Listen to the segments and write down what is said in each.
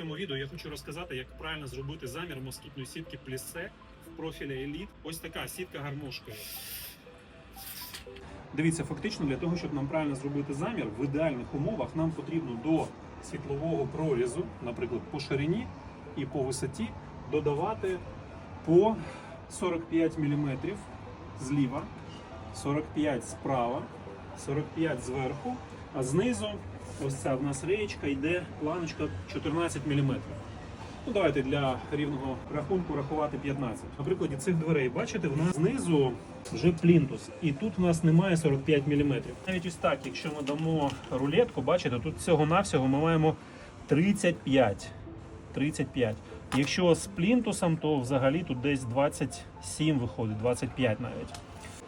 цьому відео я хочу розказати, як правильно зробити замір москітної сітки плісе в профілі Elite. Ось така сітка гармошкою. Дивіться, фактично для того, щоб нам правильно зробити замір, в ідеальних умовах нам потрібно до світлового прорізу, наприклад, по ширині і по висоті, додавати по 45 мм зліва, 45 справа, 45 зверху, а знизу ось ця в нас реєчка йде планочка 14 мм. Ну, давайте для рівного рахунку рахувати 15. На прикладі цих дверей, бачите, в нас знизу вже плінтус, і тут в нас немає 45 мм. Навіть ось так, якщо ми дамо рулетку, бачите, тут всього-навсього ми маємо 35. 35. Якщо з плінтусом, то взагалі тут десь 27 виходить, 25 навіть.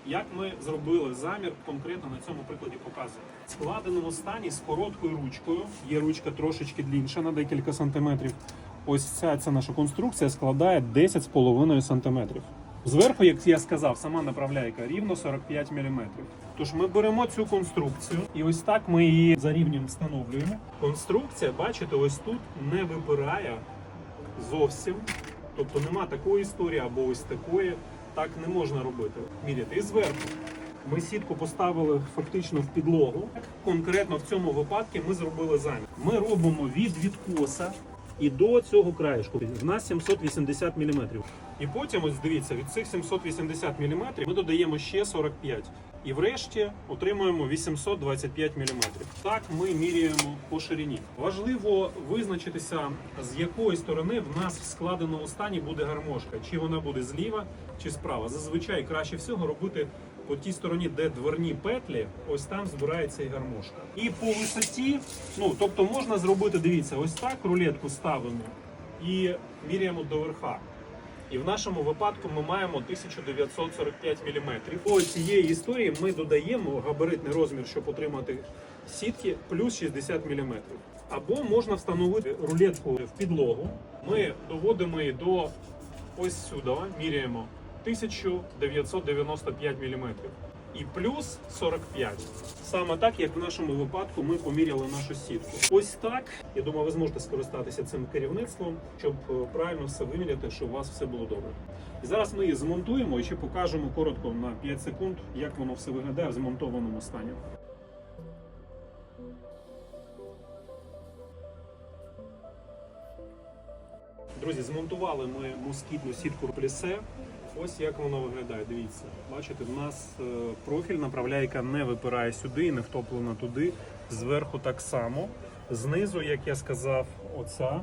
Як ми зробили замір, конкретно на цьому прикладі показую. В складеному стані з короткою ручкою, є ручка трошечки длінша на декілька сантиметрів. Ось ця, ця наша конструкція складає 10,5 сантиметрів. Зверху, як я сказав, сама направляйка рівно 45 мм. Тож ми беремо цю конструкцію і ось так ми її за рівнем встановлюємо. Конструкція, бачите, ось тут не випирає зовсім. Тобто нема такої історії або ось такої. Так не можна робити. Міряти. І зверху. Ми сітку поставили фактично в підлогу. Конкретно в цьому випадку ми зробили замір. Ми робимо від відкоса і до цього краєшку. В нас 780 мм. І потім, ось дивіться, від цих 780 мм ми додаємо ще 45 і врешті отримуємо 825 мм. Так ми міряємо по ширині. Важливо визначитися, з якої сторони в нас в складеному стані буде гармошка, чи вона буде зліва, чи справа. Зазвичай краще всього робити по тій стороні, де дверні петлі, ось там збирається і гармошка. І по висоті, ну тобто можна зробити, дивіться, ось так рулетку ставимо і міряємо до верха. І в нашому випадку ми маємо 1945 мм. По цієї історії ми додаємо габаритний розмір, щоб отримати сітки, плюс 60 мм. Або можна встановити рулетку в підлогу. Ми доводимо її до ось сюди, міряємо 1995 мм. І плюс 45. Саме так, як в нашому випадку, ми поміряли нашу сітку. Ось так. Я думаю, ви зможете скористатися цим керівництвом, щоб е, правильно все виміряти, щоб у вас все було добре. І зараз ми її змонтуємо і ще покажемо коротко на 5 секунд, як воно все виглядає в змонтованому стані. Друзі, змонтували ми москітну сітку плісе. Ось як воно виглядає. Дивіться, бачите, в нас е, профіль направляйка не випирає сюди, і не втоплена туди. Зверху так само. Знизу, як я сказав, оця.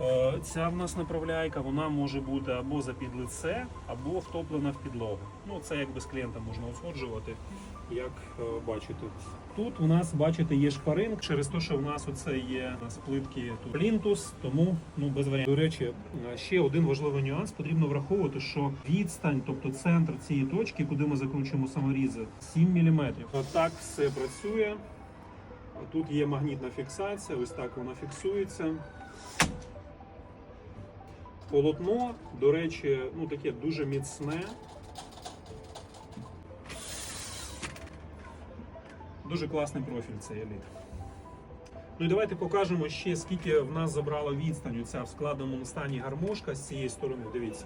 Е, Ця в нас направляйка, вона може бути або за підлице, або втоплена в підлогу. Ну, це як без клієнта можна узгоджувати, як е, бачите. Тут у нас, бачите, є шпаринг, через те, що в нас оце є з плитки плінтус, тому ну без варіантів. До речі, е, ще один важливий нюанс потрібно враховувати, що відстань, тобто центр цієї точки, куди ми закручуємо саморізи, 7 мм. Так все працює. Тут є магнітна фіксація, ось так вона фіксується. Полотно, до речі, ну таке дуже міцне. Дуже класний профіль цей еліт. Ну і давайте покажемо ще, скільки в нас забрала відстань ця в складеному стані гармошка з цієї сторони. Дивіться.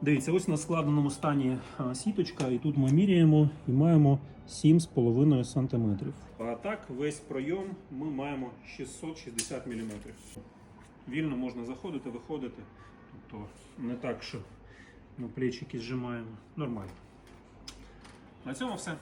Дивіться, ось на складеному стані сіточка, і тут ми міряємо і маємо 7,5 см. А так, весь пройом ми маємо 660 мм. Вільно можна заходити, виходити. Тобто не так, що ми плечики зжимаємо. Нормально. На цьому все.